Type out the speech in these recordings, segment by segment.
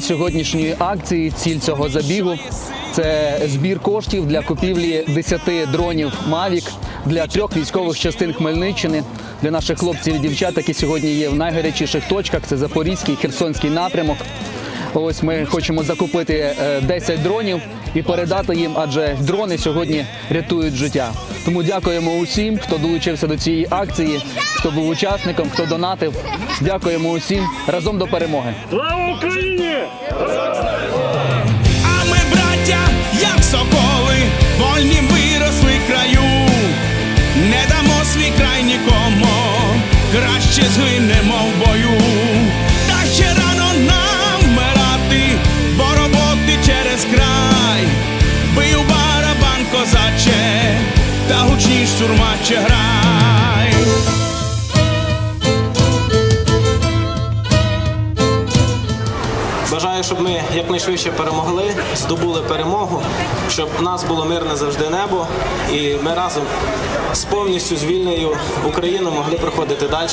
сьогоднішньої акції, ціль цього забігу це збір коштів для купівлі 10 дронів Mavic для трьох військових частин Хмельниччини, для наших хлопців і дівчат, які сьогодні є в найгарячіших точках. Це Запорізький, Херсонський напрямок. Ось ми хочемо закупити е, 10 дронів і передати їм, адже дрони сьогодні рятують життя. Тому дякуємо усім, хто долучився до цієї акції, хто був учасником, хто донатив. Дякуємо усім разом до перемоги. Слава Україні! А ми, браття, як соколи, вольні виросли краю, не дамо свій край нікому, краще згинемо через край, бий барабан козаче, та гучніш сурмаче грай. Бажаю, щоб ми якнайшвидше перемогли, здобули перемогу, щоб у нас було мирне завжди небо, і ми разом з повністю звільненою Україною могли проходити далі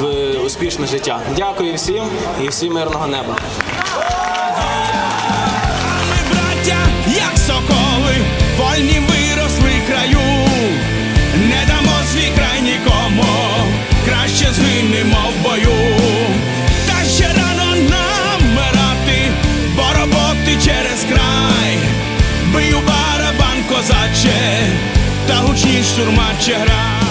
в успішне життя. Дякую всім і всім мирного неба. Бий у